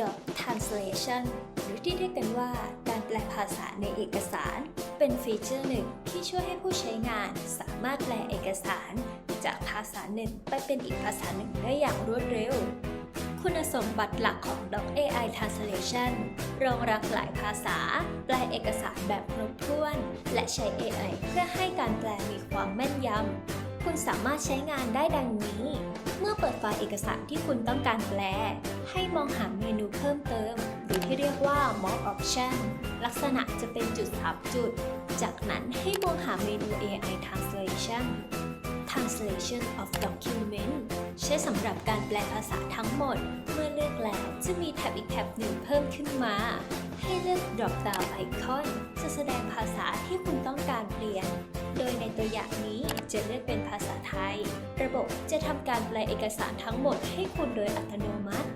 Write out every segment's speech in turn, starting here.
Doc Translation หรือที่เรียกกันว่าการแปลภาษาในเอกสาร เป็นฟีเจอร์หนึ่งที่ช่วยให้ผู้ใช้งานสามารถแปลเอกสาร จากภาษาหนึ่งไปเป็นอีกภาษาหนึ่งได้อย่างรวดเร็ว คุณสมบัติหลักของ Doc AI Translation รองรับหลายภาษา แปลเอกสารแบบครบถ้วน และใช้ AI เพื่อให้การแปลมีความแม่นยำ คุณสามารถใช้งานได้ดังนี้ เมื่อเปิดไฟล์เอกสารที่คุณต้องการแปล ให้มองหาเมนูเพิ่มเติม หรือที่เรียกว่า More Option ลักษณะจะเป็นจุดสามจุด จากนั้นให้มองหาเมนู AI Translation Translation of Document ใช้สำหรับการแปลภาษาทั้งหมด เมื่อเลือกแล้วจะมีแท็บอีกแท็บหนึ่งเพิ่มขึ้นมา ให้เลือก drop down icon จะแสดงภาษาที่คุณต้องการเปลี่ยน โดยในตัวอย่างนี้จะเลือกเป็นภาษาไทย ระบบจะทำการแปลเอกสารทั้งหมดให้คุณโดยอัตโนมัติ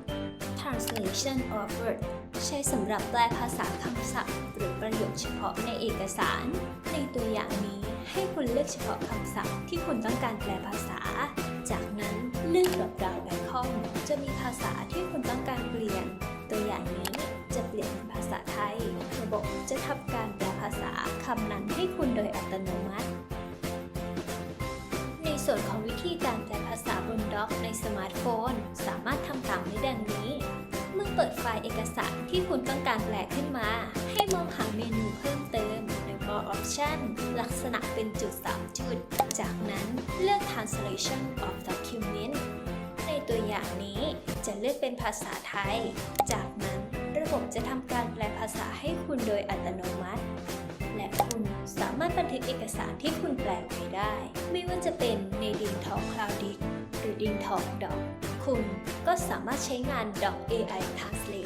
Translation of word ใช้สำหรับแปลภาษาคำศัพท์ หรือประโยคเฉพาะในเอกสาร ในตัวอย่างนี้ให้คุณเลือกเฉพาะคำศัพท์ที่คุณต้องการแปลภาษา จากนั้นเลือก drop down icon จะมีภาษาที่คุณต้องการเปลี่ยน ตัวอย่างนี้จะเปลี่ยนเป็นภาษาไทย ระบบจะทำการแปลภาษาำนั้นให้คุณโดยอัตโนมัติ ในส่วนของวิธีการแปลภาษาบนด็อกในสมาร์ทโฟน สามารถทำตามได้ดังนี้ เมื่อเปิดไฟล์เอกสารที่คุณต้องการแปลขึ้นมา ให้มองหาเมนูเพิ่มเติมใน More Option ลักษณะเป็นจุด 3 จุด จากนั้นเลือก Translation of Document ในตัวอย่างนี้จะเลือกเป็นภาษาไทย จากนั้นระบบจะทำการแปลภาษาให้คุณโดยอัตโนมัติามารถบันทึกเอกสารที่คุณแปลไว้ได้ ไม่ว่าจะเป็นในดินทองคลาวดิกหรือดินทองดอก คุณก็สามารถใช้งานดอก AI Translate